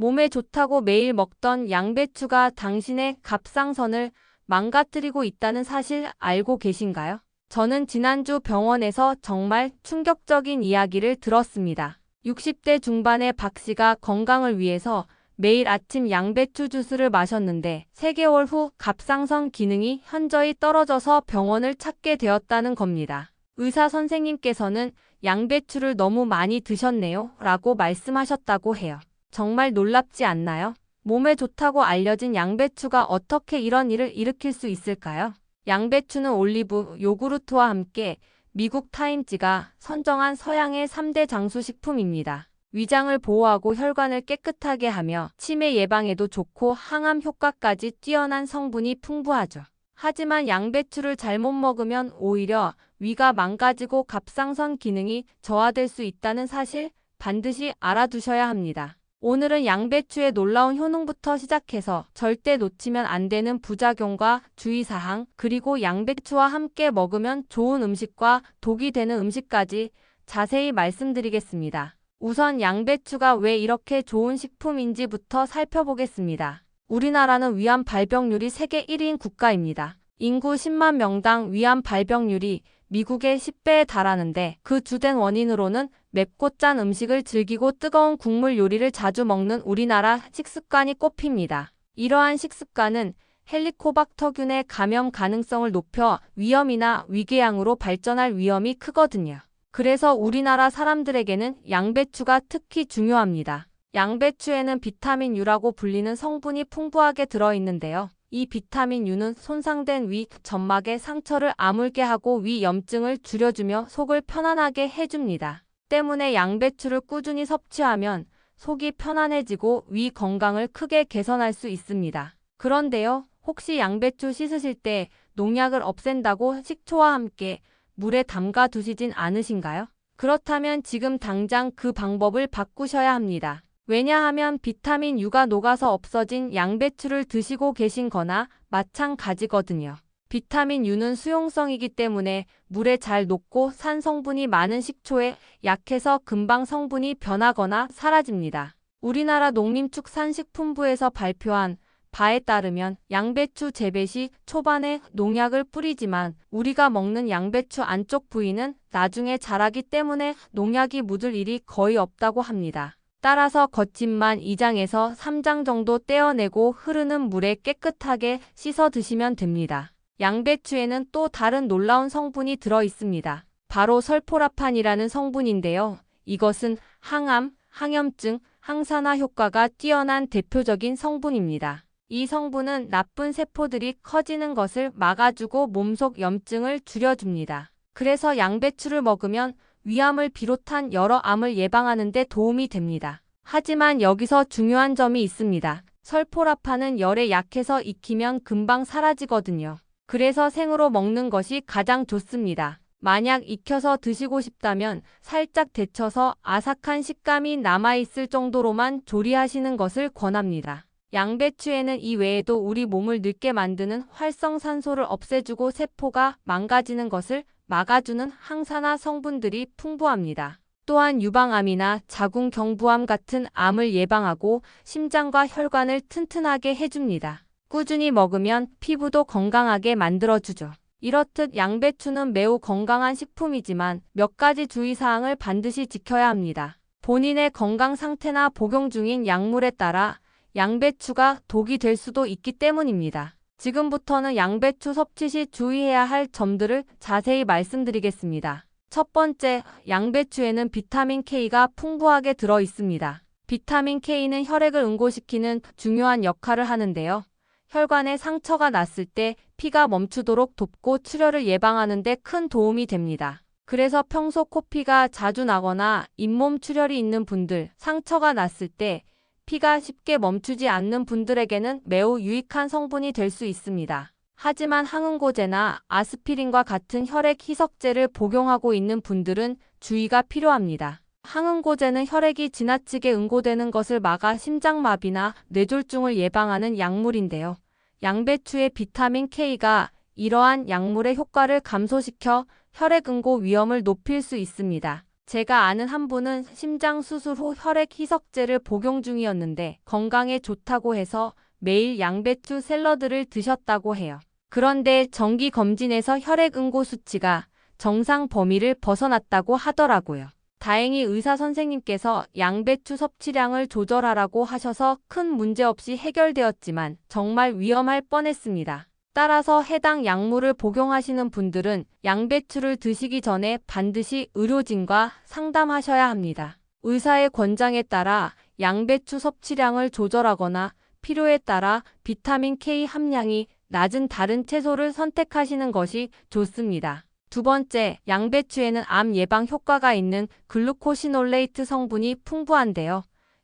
몸에 좋다고 매일 먹던 양배추가 당신의 갑상선을 망가뜨리고 있다는 사실 알고 계신가요? 저는 지난주 병원에서 정말 충격적인 이야기를 들었습니다. 60대 중반의 박 씨가 건강을 위해서 매일 아침 양배추 주스를 마셨는데 3개월 후 갑상선 기능이 현저히 떨어져서 병원을 찾게 되었다는 겁니다. 의사 선생님께서는 양배추를 너무 많이 드셨네요. 라고 말씀하셨다고 해요. 정말 놀랍지 않나요? 몸에 좋다고 알려진 양배추가 어떻게 이런 일을 일으킬 수 있을까요? 양배추는 올리브, 요구르트와 함께 미국 타임지가 선정한 서양의 3대 장수식품입니다. 위장을 보호하고 혈관을 깨끗하게 하며 치매 예방에도 좋고 항암 효과까지 뛰어난 성분이 풍부하죠. 하지만 양배추를 잘못 먹으면 오히려 위가 망가지고 갑상선 기능이 저하될 수 있다는 사실 반드시 알아두셔야 합니다. 오늘은 양배추의 놀라운 효능부터 시작해서 절대 놓치면 안 되는 부작용과 주의사항, 그리고 양배추와 함께 먹으면 좋은 음식과 독이 되는 음식까지 자세히 말씀드리겠습니다. 우선 양배추가 왜 이렇게 좋은 식품인지부터 살펴보겠습니다. 우리나라는 위암 발병률이 세계 1위인 국가입니다. 인구 10만 명당 위암 발병률이 미국의 10배에 달하는데 그 주된 원인으로는 맵고 짠 음식을 즐기고 뜨거운 국물 요리를 자주 먹는 우리나라 식습관이 꼽힙니다. 이러한 식습관은 헬리코박터균의 감염 가능성을 높여 위염이나 위궤양으로 발전할 위험이 크거든요. 그래서 우리나라 사람들에게는 양배추가 특히 중요합니다. 양배추에는 비타민 U라고 불리는 성분이 풍부하게 들어있는데요. 이 비타민 U는 손상된 위, 점막의 상처를 아물게 하고 위 염증을 줄여주며 속을 편안하게 해줍니다. 때문에 양배추를 꾸준히 섭취하면 속이 편안해지고 위 건강을 크게 개선할 수 있습니다. 그런데요, 혹시 양배추 씻으실 때 농약을 없앤다고 식초와 함께 물에 담가 두시진 않으신가요? 그렇다면 지금 당장 그 방법을 바꾸셔야 합니다. 왜냐하면 비타민 U가 녹아서 없어진 양배추를 드시고 계신 거나 마찬가지거든요. 비타민 U는 수용성이기 때문에 물에 잘 녹고 산 성분이 많은 식초에 약해서 금방 성분이 변하거나 사라집니다. 우리나라 농림축산식품부에서 발표한 바에 따르면 양배추 재배 시 초반에 농약을 뿌리지만 우리가 먹는 양배추 안쪽 부위는 나중에 자라기 때문에 농약이 묻을 일이 거의 없다고 합니다. 따라서 겉집만 2장에서 3장 정도 떼어내고 흐르는 물에 깨끗하게 씻어 드시면 됩니다. 양배추에는 또 다른 놀라운 성분이 들어 있습니다. 바로 설포라판이라는 성분인데요. 이것은 항암, 항염증, 항산화 효과가 뛰어난 대표적인 성분입니다. 이 성분은 나쁜 세포들이 커지는 것을 막아주고 몸속 염증을 줄여줍니다. 그래서 양배추를 먹으면 위암을 비롯한 여러 암을 예방하는 데 도움이 됩니다. 하지만 여기서 중요한 점이 있습니다. 설포라판은 열에 약해서 익히면 금방 사라지거든요. 그래서 생으로 먹는 것이 가장 좋습니다. 만약 익혀서 드시고 싶다면 살짝 데쳐서 아삭한 식감이 남아있을 정도로만 조리하시는 것을 권합니다. 양배추에는 이 외에도 우리 몸을 늙게 만드는 활성산소를 없애주고 세포가 망가지는 것을 막아주는 항산화 성분들이 풍부합니다. 또한 유방암이나 자궁경부암 같은 암을 예방하고 심장과 혈관을 튼튼하게 해줍니다. 꾸준히 먹으면 피부도 건강하게 만들어주죠. 이렇듯 양배추는 매우 건강한 식품이지만 몇 가지 주의사항을 반드시 지켜야 합니다. 본인의 건강 상태나 복용 중인 약물에 따라 양배추가 독이 될 수도 있기 때문입니다. 지금부터는 양배추 섭취 시 주의해야 할 점들을 자세히 말씀드리겠습니다. 첫 번째, 양배추에는 비타민 K가 풍부하게 들어 있습니다. 비타민 K는 혈액을 응고시키는 중요한 역할을 하는데요. 혈관에 상처가 났을 때 피가 멈추도록 돕고 출혈을 예방하는 데 큰 도움이 됩니다. 그래서 평소 코피가 자주 나거나 잇몸 출혈이 있는 분들, 상처가 났을 때 피가 쉽게 멈추지 않는 분들에게는 매우 유익한 성분이 될 수 있습니다. 하지만 항응고제나 아스피린과 같은 혈액 희석제를 복용하고 있는 분들은 주의가 필요합니다. 항응고제는 혈액이 지나치게 응고되는 것을 막아 심장마비나 뇌졸중을 예방하는 약물인데요. 양배추의 비타민 K가 이러한 약물의 효과를 감소시켜 혈액 응고 위험을 높일 수 있습니다. 제가 아는 한 분은 심장 수술 후 혈액 희석제를 복용 중이었는데 건강에 좋다고 해서 매일 양배추 샐러드를 드셨다고 해요. 그런데 정기 검진에서 혈액 응고 수치가 정상 범위를 벗어났다고 하더라고요. 다행히 의사 선생님께서 양배추 섭취량을 조절하라고 하셔서 큰 문제 없이 해결되었지만 정말 위험할 뻔했습니다. 따라서 해당 약물을 복용하시는 분들은 양배추를 드시기 전에 반드시 의료진과 상담하셔야 합니다. 의사의 권장에 따라 양배추 섭취량을 조절하거나 필요에 따라 비타민 K 함량이 낮은 다른 채소를 선택하시는 것이 좋습니다. 두 번째, 양배추에는 암 예방 효과가 있는 글루코시놀레이트 성분이 풍부한데요.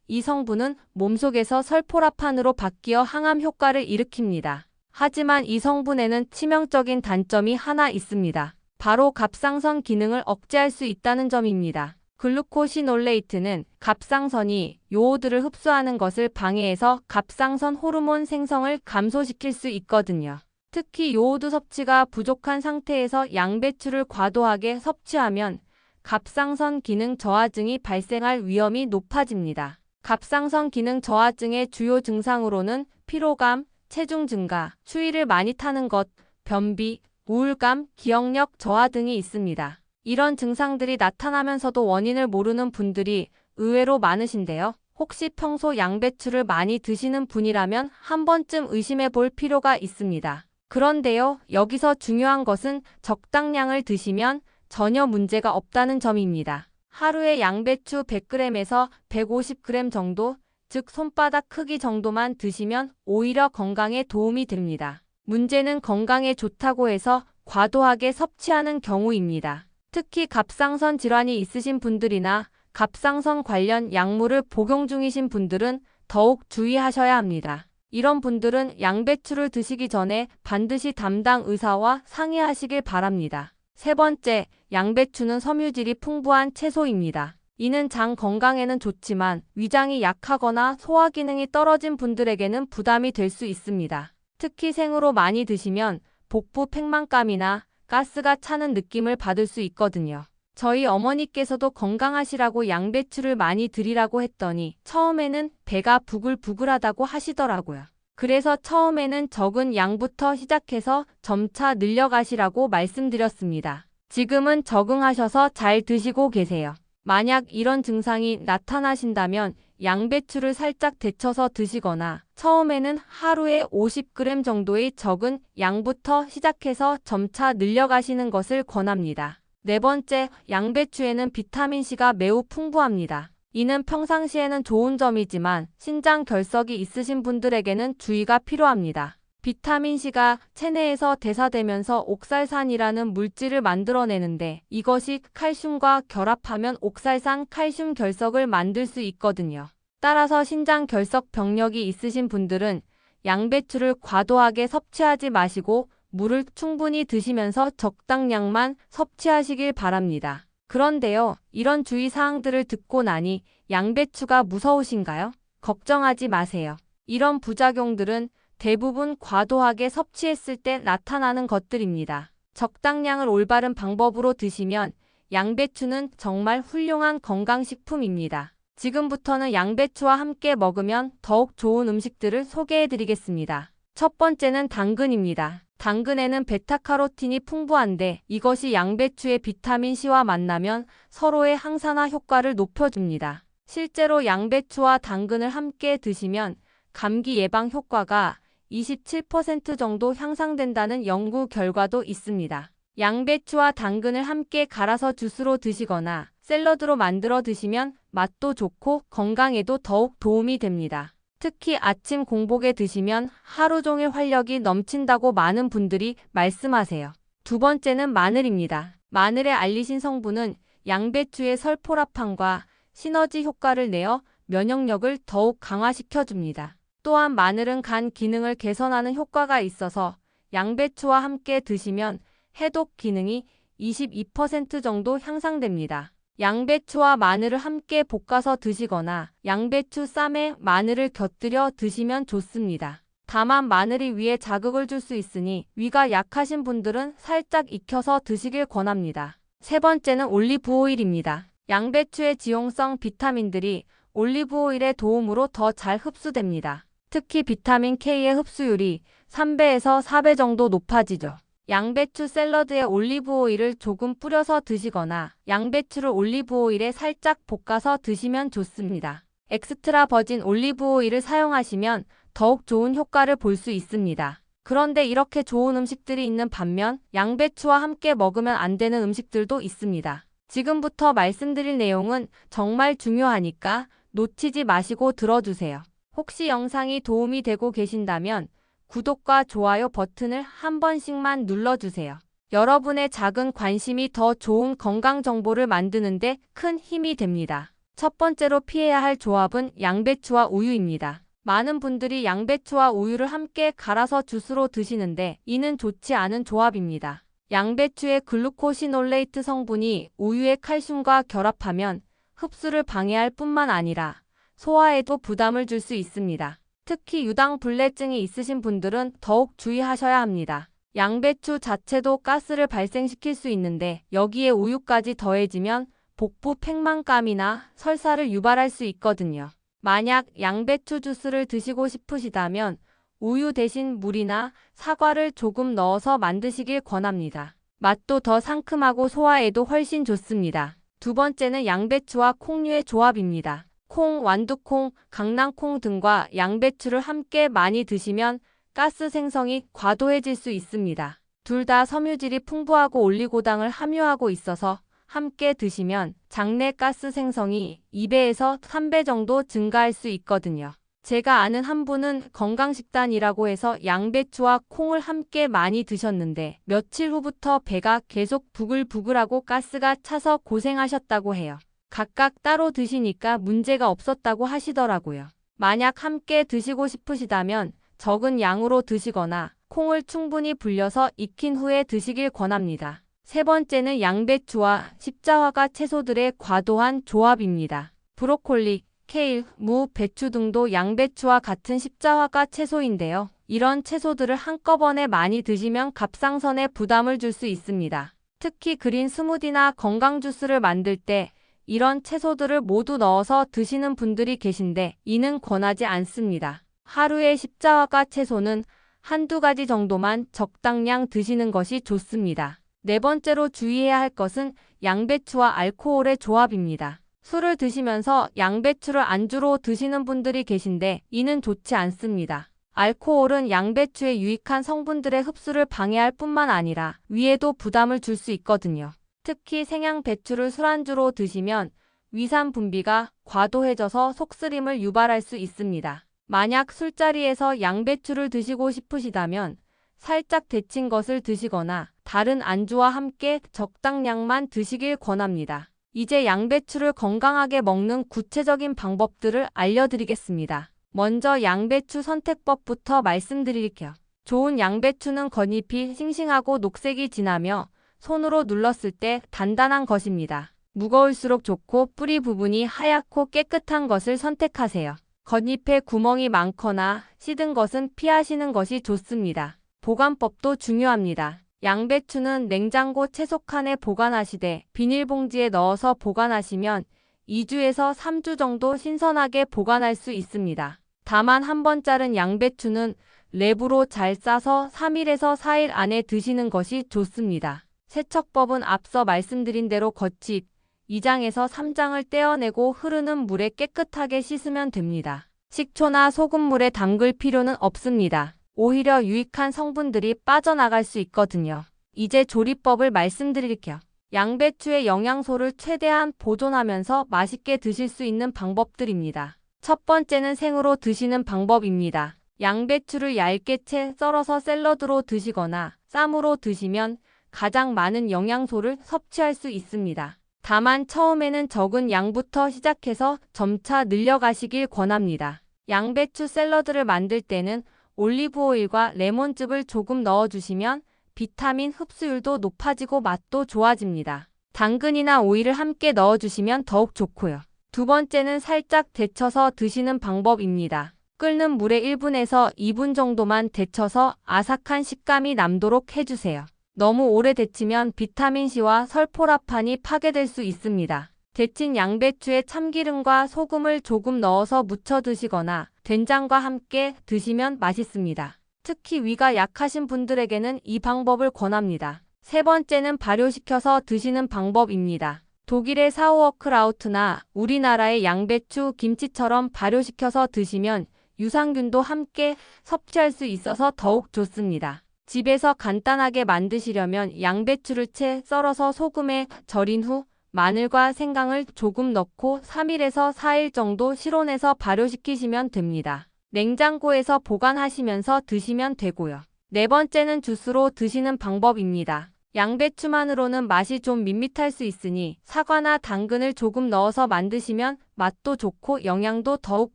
이 성분은 몸속에서 설포라판으로 바뀌어 항암 효과를 일으킵니다. 하지만 이 성분에는 치명적인 단점이 하나 있습니다. 바로 갑상선 기능을 억제할 수 있다는 점입니다. 글루코시놀레이트는 갑상선이 요오드를 흡수하는 것을 방해해서 갑상선 호르몬 생성을 감소시킬 수 있거든요. 특히 요오드 섭취가 부족한 상태에서 양배추를 과도하게 섭취하면 갑상선 기능 저하증이 발생할 위험이 높아집니다. 갑상선 기능 저하증의 주요 증상으로는 피로감, 체중 증가, 추위를 많이 타는 것, 변비, 우울감, 기억력 저하 등이 있습니다. 이런 증상들이 나타나면서도 원인을 모르는 분들이 의외로 많으신데요. 혹시 평소 양배추를 많이 드시는 분이라면 한 번쯤 의심해 볼 필요가 있습니다. 그런데요, 여기서 중요한 것은 적당량을 드시면 전혀 문제가 없다는 점입니다. 하루에 양배추 100g에서 150g 정도, 즉 손바닥 크기 정도만 드시면 오히려 건강에 도움이 됩니다. 문제는 건강에 좋다고 해서 과도하게 섭취하는 경우입니다. 특히 갑상선 질환이 있으신 분들이나 갑상선 관련 약물을 복용 중이신 분들은 더욱 주의하셔야 합니다. 이런 분들은 양배추를 드시기 전에 반드시 담당 의사와 상의하시길 바랍니다. 세 번째, 양배추는 섬유질이 풍부한 채소입니다. 이는 장 건강에는 좋지만 위장이 약하거나 소화 기능이 떨어진 분들에게는 부담이 될 수 있습니다. 특히 생으로 많이 드시면 복부 팽만감이나 가스가 차는 느낌을 받을 수 있거든요. 저희 어머니께서도 건강하시라고 양배추를 많이 드리라고 했더니 처음에는 배가 부글부글하다고 하시더라고요. 그래서 처음에는 적은 양부터 시작해서 점차 늘려가시라고 말씀드렸습니다. 지금은 적응하셔서 잘 드시고 계세요. 만약 이런 증상이 나타나신다면 양배추를 살짝 데쳐서 드시거나 처음에는 하루에 50g 정도의 적은 양부터 시작해서 점차 늘려가시는 것을 권합니다. 네 번째, 양배추에는 비타민C가 매우 풍부합니다. 이는 평상시에는 좋은 점이지만 신장 결석이 있으신 분들에게는 주의가 필요합니다. 비타민C가 체내에서 대사되면서 옥살산이라는 물질을 만들어내는데 이것이 칼슘과 결합하면 옥살산 칼슘 결석을 만들 수 있거든요. 따라서 신장 결석 병력이 있으신 분들은 양배추를 과도하게 섭취하지 마시고 물을 충분히 드시면서 적당량만 섭취하시길 바랍니다. 그런데요, 이런 주의사항들을 듣고 나니 양배추가 무서우신가요? 걱정하지 마세요. 이런 부작용들은 대부분 과도하게 섭취했을 때 나타나는 것들입니다. 적당량을 올바른 방법으로 드시면 양배추는 정말 훌륭한 건강식품입니다. 지금부터는 양배추와 함께 먹으면 더욱 좋은 음식들을 소개해 드리겠습니다. 첫 번째는 당근입니다. 당근에는 베타카로틴이 풍부한데 이것이 양배추의 비타민C와 만나면 서로의 항산화 효과를 높여줍니다. 실제로 양배추와 당근을 함께 드시면 감기 예방 효과가 27% 정도 향상된다는 연구 결과도 있습니다. 양배추와 당근을 함께 갈아서 주스로 드시거나 샐러드로 만들어 드시면 맛도 좋고 건강에도 더욱 도움이 됩니다. 특히 아침 공복에 드시면 하루 종일 활력이 넘친다고 많은 분들이 말씀하세요. 두 번째는 마늘입니다. 마늘의 알리신 성분은 양배추의 설포라판과 시너지 효과를 내어 면역력을 더욱 강화시켜줍니다. 또한 마늘은 간 기능을 개선하는 효과가 있어서 양배추와 함께 드시면 해독 기능이 22% 정도 향상됩니다. 양배추와 마늘을 함께 볶아서 드시거나 양배추 쌈에 마늘을 곁들여 드시면 좋습니다. 다만 마늘이 위에 자극을 줄 수 있으니 위가 약하신 분들은 살짝 익혀서 드시길 권합니다. 세 번째는 올리브 오일입니다. 양배추의 지용성 비타민들이 올리브 오일의 도움으로 더 잘 흡수됩니다. 특히 비타민 K의 흡수율이 3배에서 4배 정도 높아지죠. 양배추 샐러드에 올리브 오일을 조금 뿌려서 드시거나 양배추를 올리브 오일에 살짝 볶아서 드시면 좋습니다. 엑스트라 버진 올리브 오일을 사용하시면 더욱 좋은 효과를 볼 수 있습니다. 그런데 이렇게 좋은 음식들이 있는 반면 양배추와 함께 먹으면 안 되는 음식들도 있습니다. 지금부터 말씀드릴 내용은 정말 중요하니까 놓치지 마시고 들어주세요. 혹시 영상이 도움이 되고 계신다면 구독과 좋아요 버튼을 한 번씩만 눌러주세요. 여러분의 작은 관심이 더 좋은 건강 정보를 만드는데 큰 힘이 됩니다. 첫 번째로 피해야 할 조합은 양배추와 우유입니다. 많은 분들이 양배추와 우유를 함께 갈아서 주스로 드시는데 이는 좋지 않은 조합입니다. 양배추의 글루코시놀레이트 성분이 우유의 칼슘과 결합하면 흡수를 방해할 뿐만 아니라 소화에도 부담을 줄 수 있습니다. 특히 유당 불내증이 있으신 분들은 더욱 주의하셔야 합니다. 양배추 자체도 가스를 발생시킬 수 있는데 여기에 우유까지 더해지면 복부 팽만감이나 설사를 유발할 수 있거든요. 만약 양배추 주스를 드시고 싶으시다면 우유 대신 물이나 사과를 조금 넣어서 만드시길 권합니다. 맛도 더 상큼하고 소화에도 훨씬 좋습니다. 두 번째는 양배추와 콩류의 조합입니다. 콩, 완두콩, 강낭콩 등과 양배추를 함께 많이 드시면 가스 생성이 과도해질 수 있습니다. 둘 다 섬유질이 풍부하고 올리고당을 함유하고 있어서 함께 드시면 장내 가스 생성이 2배에서 3배 정도 증가할 수 있거든요. 제가 아는 한 분은 건강식단이라고 해서 양배추와 콩을 함께 많이 드셨는데 며칠 후부터 배가 계속 부글부글하고 가스가 차서 고생하셨다고 해요. 각각 따로 드시니까 문제가 없었다고 하시더라고요. 만약 함께 드시고 싶으시다면 적은 양으로 드시거나 콩을 충분히 불려서 익힌 후에 드시길 권합니다. 세 번째는 양배추와 십자화가 채소들의 과도한 조합입니다. 브로콜리, 케일, 무, 배추 등도 양배추와 같은 십자화가 채소인데요. 이런 채소들을 한꺼번에 많이 드시면 갑상선에 부담을 줄 수 있습니다. 특히 그린 스무디나 건강 주스를 만들 때 이런 채소들을 모두 넣어서 드시는 분들이 계신데 이는 권하지 않습니다. 하루에 십자화가 채소는 한두 가지 정도만 적당량 드시는 것이 좋습니다. 네 번째로 주의해야 할 것은 양배추와 알코올의 조합입니다. 술을 드시면서 양배추를 안주로 드시는 분들이 계신데 이는 좋지 않습니다. 알코올은 양배추의 유익한 성분들의 흡수를 방해할 뿐만 아니라 위에도 부담을 줄 수 있거든요. 특히 생양 배추를 술안주로 드시면 위산 분비가 과도해져서 속쓰림을 유발할 수 있습니다. 만약 술자리에서 양배추를 드시고 싶으시다면 살짝 데친 것을 드시거나 다른 안주와 함께 적당량만 드시길 권합니다. 이제 양배추를 건강하게 먹는 구체적인 방법들을 알려드리겠습니다. 먼저 양배추 선택법부터 말씀드릴게요. 좋은 양배추는 겉잎이 싱싱하고 녹색이 진하며 손으로 눌렀을 때 단단한 것입니다. 무거울수록 좋고 뿌리 부분이 하얗고 깨끗한 것을 선택하세요. 겉잎에 구멍이 많거나 시든 것은 피하시는 것이 좋습니다. 보관법도 중요합니다. 양배추는 냉장고 채소칸에 보관하시되 비닐봉지에 넣어서 보관하시면 2주에서 3주 정도 신선하게 보관할 수 있습니다. 다만 한 번 자른 양배추는 랩으로 잘 싸서 3일에서 4일 안에 드시는 것이 좋습니다. 세척법은 앞서 말씀드린 대로 겉잎 2장에서 3장을 떼어내고 흐르는 물에 깨끗하게 씻으면 됩니다. 식초나 소금물에 담글 필요는 없습니다. 오히려 유익한 성분들이 빠져나갈 수 있거든요. 이제 조리법을 말씀드릴게요. 양배추의 영양소를 최대한 보존하면서 맛있게 드실 수 있는 방법들입니다. 첫 번째는 생으로 드시는 방법입니다. 양배추를 얇게 채 썰어서 샐러드로 드시거나 쌈으로 드시면 가장 많은 영양소를 섭취할 수 있습니다. 다만 처음에는 적은 양부터 시작해서 점차 늘려가시길 권합니다. 양배추 샐러드를 만들 때는 올리브오일과 레몬즙을 조금 넣어주시면 비타민 흡수율도 높아지고 맛도 좋아집니다. 당근이나 오이를 함께 넣어주시면 더욱 좋고요. 두 번째는 살짝 데쳐서 드시는 방법입니다. 끓는 물에 1분에서 2분 정도만 데쳐서 아삭한 식감이 남도록 해주세요. 너무 오래 데치면 비타민C와 설포라판이 파괴될 수 있습니다. 데친 양배추에 참기름과 소금을 조금 넣어서 무쳐 드시거나 된장과 함께 드시면 맛있습니다. 특히 위가 약하신 분들에게는 이 방법을 권합니다. 세 번째는 발효시켜서 드시는 방법입니다. 독일의 사우어크라우트나 우리나라의 양배추, 김치처럼 발효시켜서 드시면 유산균도 함께 섭취할 수 있어서 더욱 좋습니다. 집에서 간단하게 만드시려면 양배추를 채 썰어서 소금에 절인 후 마늘과 생강을 조금 넣고 3일에서 4일 정도 실온에서 발효시키시면 됩니다. 냉장고에서 보관하시면서 드시면 되고요. 네 번째는 주스로 드시는 방법입니다. 양배추만으로는 맛이 좀 밋밋할 수 있으니 사과나 당근을 조금 넣어서 만드시면 맛도 좋고 영양도 더욱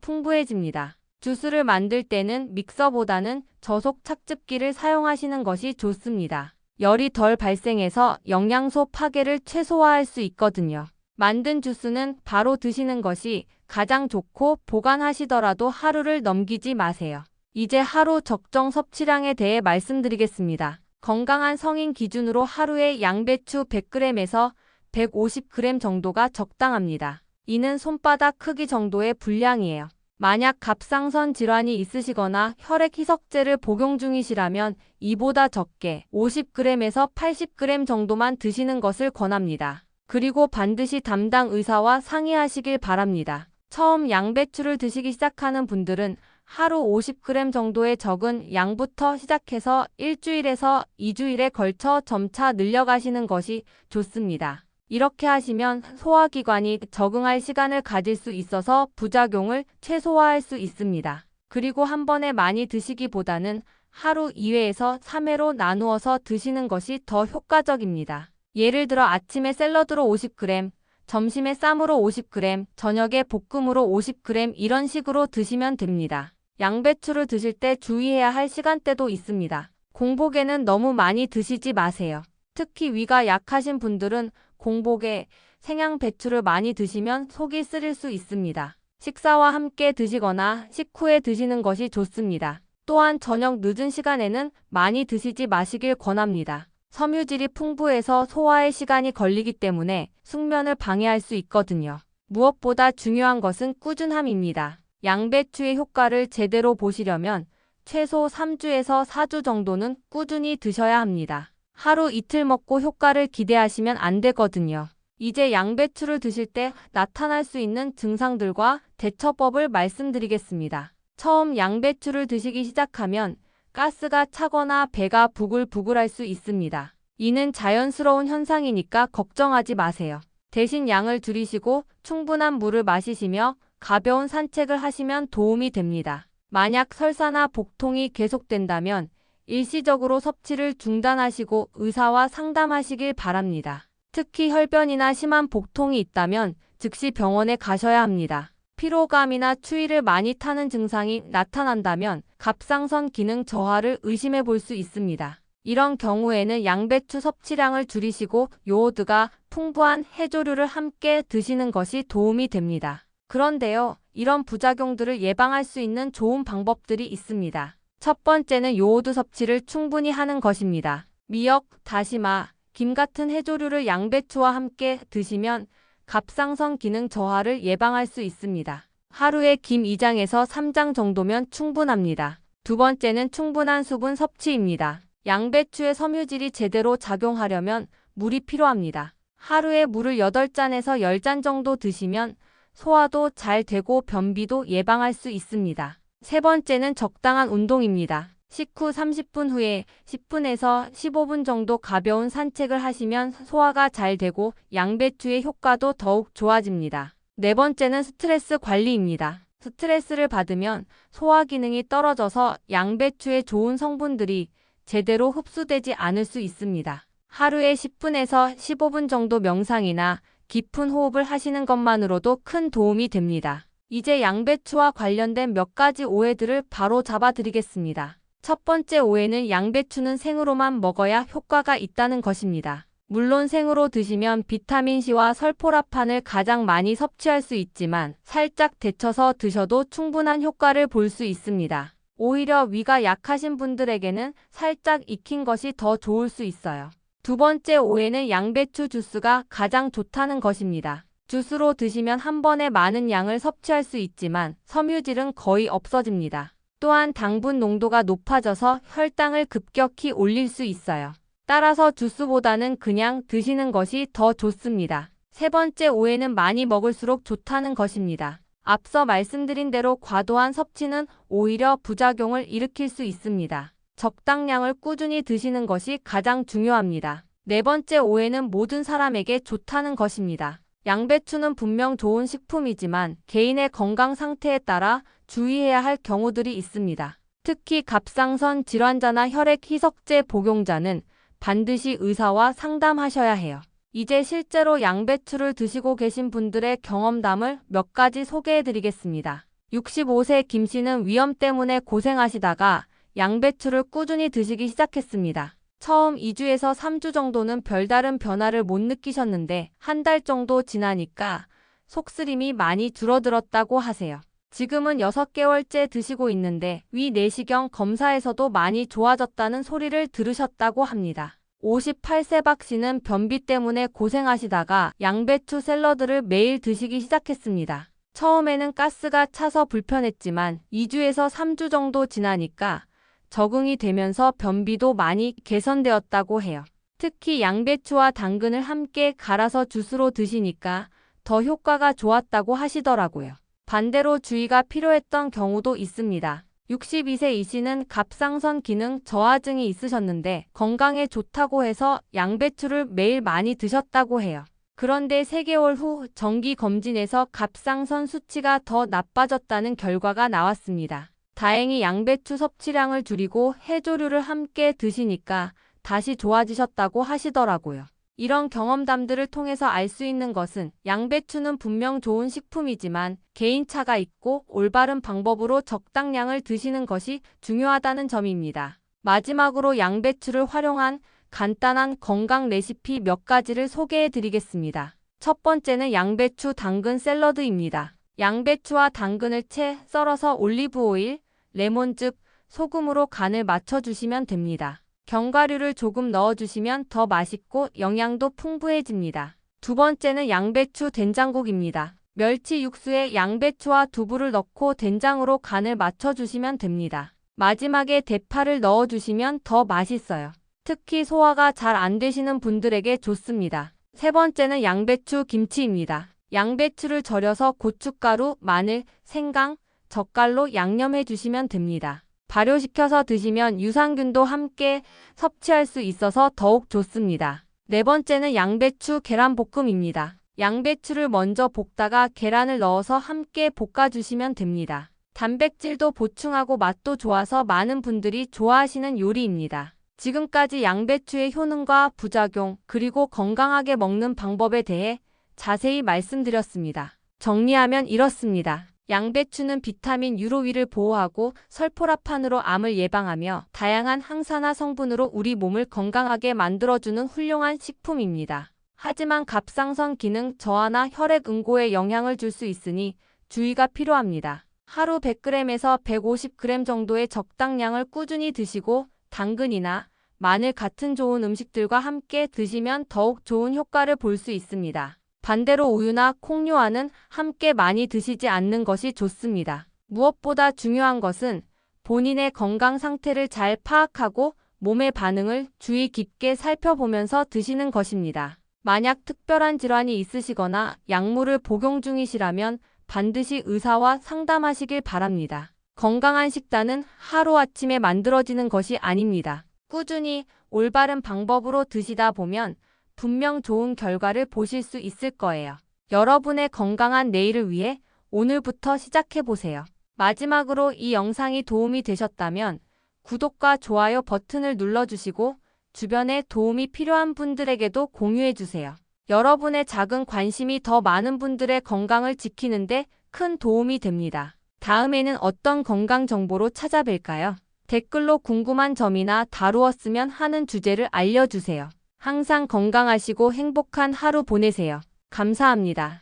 풍부해집니다. 주스를 만들 때는 믹서보다는 저속 착즙기를 사용하시는 것이 좋습니다. 열이 덜 발생해서 영양소 파괴를 최소화할 수 있거든요. 만든 주스는 바로 드시는 것이 가장 좋고 보관하시더라도 하루를 넘기지 마세요. 이제 하루 적정 섭취량에 대해 말씀드리겠습니다. 건강한 성인 기준으로 하루에 양배추 100g에서 150g 정도가 적당합니다. 이는 손바닥 크기 정도의 분량이에요. 만약 갑상선 질환이 있으시거나 혈액 희석제를 복용 중이시라면 이보다 적게 50g에서 80g 정도만 드시는 것을 권합니다. 그리고 반드시 담당 의사와 상의하시길 바랍니다. 처음 양배추를 드시기 시작하는 분들은 하루 50g 정도의 적은 양부터 시작해서 일주일에서 2주일에 걸쳐 점차 늘려가시는 것이 좋습니다. 이렇게 하시면 소화기관이 적응할 시간을 가질 수 있어서 부작용을 최소화할 수 있습니다. 그리고 한 번에 많이 드시기보다는 하루 2회에서 3회로 나누어서 드시는 것이 더 효과적입니다. 예를 들어 아침에 샐러드로 50g, 점심에 쌈으로 50g, 저녁에 볶음으로 50g 이런 식으로 드시면 됩니다. 양배추를 드실 때 주의해야 할 시간대도 있습니다. 공복에는 너무 많이 드시지 마세요. 특히 위가 약하신 분들은 공복에 생양 배추를 많이 드시면 속이 쓰릴 수 있습니다. 식사와 함께 드시거나 식후에 드시는 것이 좋습니다. 또한 저녁 늦은 시간에는 많이 드시지 마시길 권합니다. 섬유질이 풍부해서 소화에 시간이 걸리기 때문에 숙면을 방해할 수 있거든요. 무엇보다 중요한 것은 꾸준함입니다. 양배추의 효과를 제대로 보시려면 최소 3주에서 4주 정도는 꾸준히 드셔야 합니다. 하루 이틀 먹고 효과를 기대하시면 안 되거든요. 이제 양배추를 드실 때 나타날 수 있는 증상들과 대처법을 말씀드리겠습니다. 처음 양배추를 드시기 시작하면 가스가 차거나 배가 부글부글할 수 있습니다. 이는 자연스러운 현상이니까 걱정하지 마세요. 대신 양을 줄이시고 충분한 물을 마시시며 가벼운 산책을 하시면 도움이 됩니다. 만약 설사나 복통이 계속된다면 일시적으로 섭취를 중단하시고 의사와 상담하시길 바랍니다. 특히 혈변이나 심한 복통이 있다면 즉시 병원에 가셔야 합니다. 피로감이나 추위를 많이 타는 증상이 나타난다면 갑상선 기능 저하를 의심해 볼 수 있습니다. 이런 경우에는 양배추 섭취량을 줄이시고 요오드가 풍부한 해조류를 함께 드시는 것이 도움이 됩니다. 그런데요, 이런 부작용들을 예방할 수 있는 좋은 방법들이 있습니다. 첫 번째는 요오드 섭취를 충분히 하는 것입니다. 미역, 다시마, 김 같은 해조류를 양배추와 함께 드시면 갑상선 기능 저하를 예방할 수 있습니다. 하루에 김 2장에서 3장 정도면 충분합니다. 두 번째는 충분한 수분 섭취입니다. 양배추의 섬유질이 제대로 작용하려면 물이 필요합니다. 하루에 물을 8잔에서 10잔 정도 드시면 소화도 잘 되고 변비도 예방할 수 있습니다. 세 번째는 적당한 운동입니다. 식후 30분 후에 10분에서 15분 정도 가벼운 산책을 하시면 소화가 잘 되고 양배추의 효과도 더욱 좋아집니다. 네 번째는 스트레스 관리입니다. 스트레스를 받으면 소화 기능이 떨어져서 양배추의 좋은 성분들이 제대로 흡수되지 않을 수 있습니다. 하루에 10분에서 15분 정도 명상이나 깊은 호흡을 하시는 것만으로도 큰 도움이 됩니다. 이제 양배추와 관련된 몇 가지 오해들을 바로 잡아드리겠습니다. 첫 번째 오해는 양배추는 생으로만 먹어야 효과가 있다는 것입니다. 물론 생으로 드시면 비타민C와 설포라판을 가장 많이 섭취할 수 있지만 살짝 데쳐서 드셔도 충분한 효과를 볼 수 있습니다. 오히려 위가 약하신 분들에게는 살짝 익힌 것이 더 좋을 수 있어요. 두 번째 오해는 양배추 주스가 가장 좋다는 것입니다. 주스로 드시면 한 번에 많은 양을 섭취할 수 있지만 섬유질은 거의 없어집니다. 또한 당분 농도가 높아져서 혈당을 급격히 올릴 수 있어요. 따라서 주스보다는 그냥 드시는 것이 더 좋습니다. 세 번째 오해는 많이 먹을수록 좋다는 것입니다. 앞서 말씀드린 대로 과도한 섭취는 오히려 부작용을 일으킬 수 있습니다. 적당량을 꾸준히 드시는 것이 가장 중요합니다. 네 번째 오해는 모든 사람에게 좋다는 것입니다. 양배추는 분명 좋은 식품이지만 개인의 건강 상태에 따라 주의해야 할 경우들이 있습니다. 특히 갑상선 질환자나 혈액 희석제 복용자는 반드시 의사와 상담하셔야 해요. 이제 실제로 양배추를 드시고 계신 분들의 경험담을 몇 가지 소개해 드리겠습니다. 65세 김 씨는 위염 때문에 고생하시다가 양배추를 꾸준히 드시기 시작했습니다. 처음 2주에서 3주 정도는 별다른 변화를 못 느끼셨는데 한 달 정도 지나니까 속쓰림이 많이 줄어들었다고 하세요. 지금은 6개월째 드시고 있는데 위 내시경 검사에서도 많이 좋아졌다는 소리를 들으셨다고 합니다. 58세 박 씨는 변비 때문에 고생하시다가 양배추 샐러드를 매일 드시기 시작했습니다. 처음에는 가스가 차서 불편했지만 2주에서 3주 정도 지나니까 적응이 되면서 변비도 많이 개선되었다고 해요. 특히 양배추와 당근을 함께 갈아서 주스로 드시니까 더 효과가 좋았다고 하시더라고요. 반대로 주의가 필요했던 경우도 있습니다. 62세 이 씨는 갑상선 기능 저하증이 있으셨는데 건강에 좋다고 해서 양배추를 매일 많이 드셨다고 해요. 그런데 3개월 후 정기 검진에서 갑상선 수치가 더 나빠졌다는 결과가 나왔습니다. 다행히 양배추 섭취량을 줄이고 해조류를 함께 드시니까 다시 좋아지셨다고 하시더라고요. 이런 경험담들을 통해서 알 수 있는 것은 양배추는 분명 좋은 식품이지만 개인차가 있고 올바른 방법으로 적당량을 드시는 것이 중요하다는 점입니다. 마지막으로 양배추를 활용한 간단한 건강 레시피 몇 가지를 소개해 드리겠습니다. 첫 번째는 양배추 당근 샐러드입니다. 양배추와 당근을 채 썰어서 올리브오일, 레몬즙, 소금으로 간을 맞춰주시면 됩니다. 견과류를 조금 넣어주시면 더 맛있고 영양도 풍부해집니다. 두 번째는 양배추 된장국입니다. 멸치 육수에 양배추와 두부를 넣고 된장으로 간을 맞춰주시면 됩니다. 마지막에 대파를 넣어주시면 더 맛있어요. 특히 소화가 잘 안 되시는 분들에게 좋습니다. 세 번째는 양배추 김치입니다. 양배추를 절여서 고춧가루, 마늘, 생강, 젓갈로 양념해 주시면 됩니다. 발효시켜서 드시면 유산균도 함께 섭취할 수 있어서 더욱 좋습니다. 네 번째는 양배추 계란볶음입니다. 양배추를 먼저 볶다가 계란을 넣어서 함께 볶아주시면 됩니다. 단백질도 보충하고 맛도 좋아서 많은 분들이 좋아하시는 요리입니다. 지금까지 양배추의 효능과 부작용, 그리고 건강하게 먹는 방법에 대해 자세히 말씀드렸습니다. 정리하면 이렇습니다. 양배추는 비타민 유로위를 보호하고 설포라판으로 암을 예방하며 다양한 항산화 성분으로 우리 몸을 건강하게 만들어주는 훌륭한 식품입니다. 하지만 갑상선 기능 저하나 혈액 응고에 영향을 줄 수 있으니 주의가 필요합니다. 하루 100g에서 150g 정도의 적당량을 꾸준히 드시고 당근이나 마늘 같은 좋은 음식들과 함께 드시면 더욱 좋은 효과를 볼 수 있습니다. 반대로 우유나 콩류와는 함께 많이 드시지 않는 것이 좋습니다. 무엇보다 중요한 것은 본인의 건강 상태를 잘 파악하고 몸의 반응을 주의 깊게 살펴보면서 드시는 것입니다. 만약 특별한 질환이 있으시거나 약물을 복용 중이시라면 반드시 의사와 상담하시길 바랍니다. 건강한 식단은 하루아침에 만들어지는 것이 아닙니다. 꾸준히 올바른 방법으로 드시다 보면 분명 좋은 결과를 보실 수 있을 거예요. 여러분의 건강한 내일을 위해 오늘부터 시작해보세요. 마지막으로 이 영상이 도움이 되셨다면 구독과 좋아요 버튼을 눌러주시고 주변에 도움이 필요한 분들에게도 공유해주세요. 여러분의 작은 관심이 더 많은 분들의 건강을 지키는데 큰 도움이 됩니다. 다음에는 어떤 건강 정보로 찾아뵐까요? 댓글로 궁금한 점이나 다루었으면 하는 주제를 알려주세요. 항상 건강하시고 행복한 하루 보내세요. 감사합니다.